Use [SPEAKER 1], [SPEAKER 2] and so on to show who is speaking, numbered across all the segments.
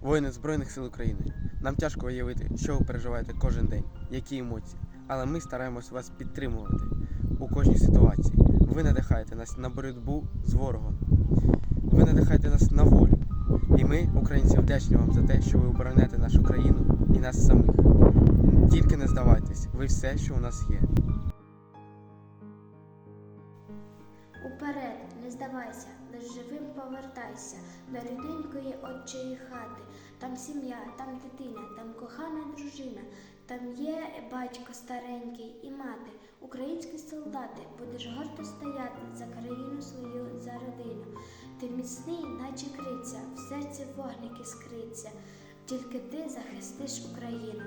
[SPEAKER 1] Воїни Збройних сил України. Нам тяжко уявити, що ви переживаєте кожен день, які емоції, але ми стараємось вас підтримувати у кожній ситуації. Ви надихаєте нас на боротьбу з ворогом. Ви надихаєте нас на волю. І ми, українці, вдячні вам за те, що ви обороняєте нашу країну і нас самих. Тільки не здавайтесь, ви все, що у нас є.
[SPEAKER 2] Уперед, не здавайся, лиш живим повертайся до рідненької отчої хати. Там сім'я, там дитина, там кохана дружина, там є батько старенький і мати. Українські солдати, будеш гордо стояти за країну свою, за родину. Ти міцний, наче криця, в серці вогник іскриться. Тільки ти захистиш Україну.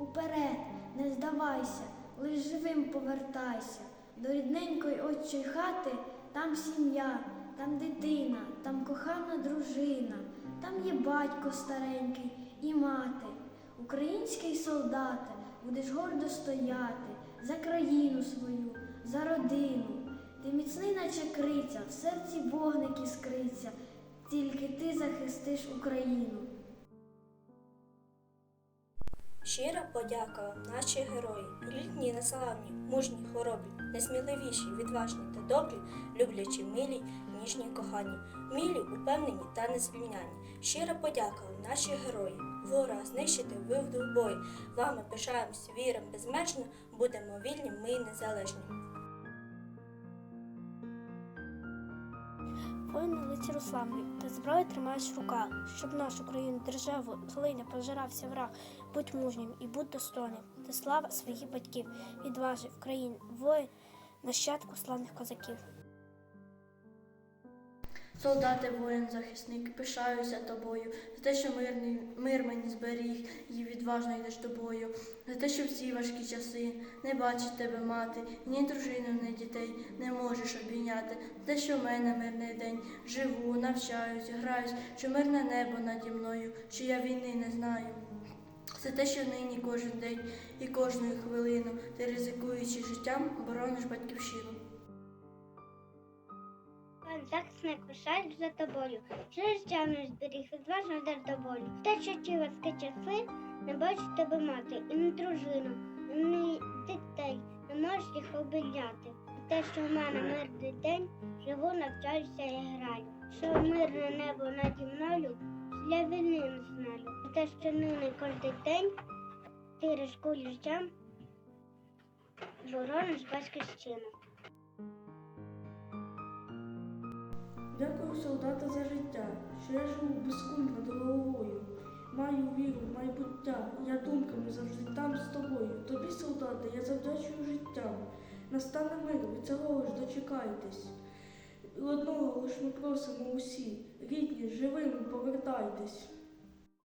[SPEAKER 2] Уперед, не здавайся, лиш живим повертайся. До рідненької отчої хати там сім'я, там дитина, там кохана дружина, там є батько старенький і мати. Український солдате, будеш гордо стояти за країну свою, за родину. Ти міцний, наче криця, в серці вогник іскриться, тільки ти захистиш Україну.
[SPEAKER 3] Щира подяка вам, наші герої, літні, неславні, мужні, хоробрі, несміливіші, відважні та добрі, люблячі, милі, ніжні, кохані, милі, упевнені та незвільняні. Щира подяка вам, наші герої. Ворога знищити ви в бой. Вами пишаємось, віримо безмежно, будемо вільні, ми і незалежні.
[SPEAKER 4] Воїни лиці славний, та зброю тримаєш в руках, щоб нашу країну державу злий не пожирався враг. Будь мужнім і будь достойним, та слава своїх батьків, відважив в країні воїн, нащадку славних козаків.
[SPEAKER 5] Солдати, воїн, захисник, пишаюся тобою, за те, що мирний, мир мені зберіг і відважно йдеш тобою, за те, що всі важкі часи не бачить тебе мати, ні дружину, ні дітей не можеш обійняти, за те, що в мене мирний день, живу, навчаюсь, граюсь, що мирне небо наді мною, що я війни не знаю. За те, що нині кожен день і кожну хвилину ти ризикуючи життям, борониш батьківщину.
[SPEAKER 6] Захисник пишають за тобою, життя не зберіг, відважно йдеш до болю. Те, що ті важкі часи, не бачить тебе мати, і не дружину, і не дітей, не можеш їх обійняти. Те, що в мене мирний день, живу, навчаюся і граю. Що мирне небо наді мною, для війни не знаю. Те, що нині кожен день, ти рискуєш життям, борониш батьківщину.
[SPEAKER 7] Дякую, солдата, за життя, що я живу без кум над головою. Маю віру, майбуття, я думками завжди там з тобою. Тобі, солдати, я завдячую життям. Настане мир, ви цього ж дочекайтесь. Одного лиш ми просимо усі, рідні, живими повертайтесь.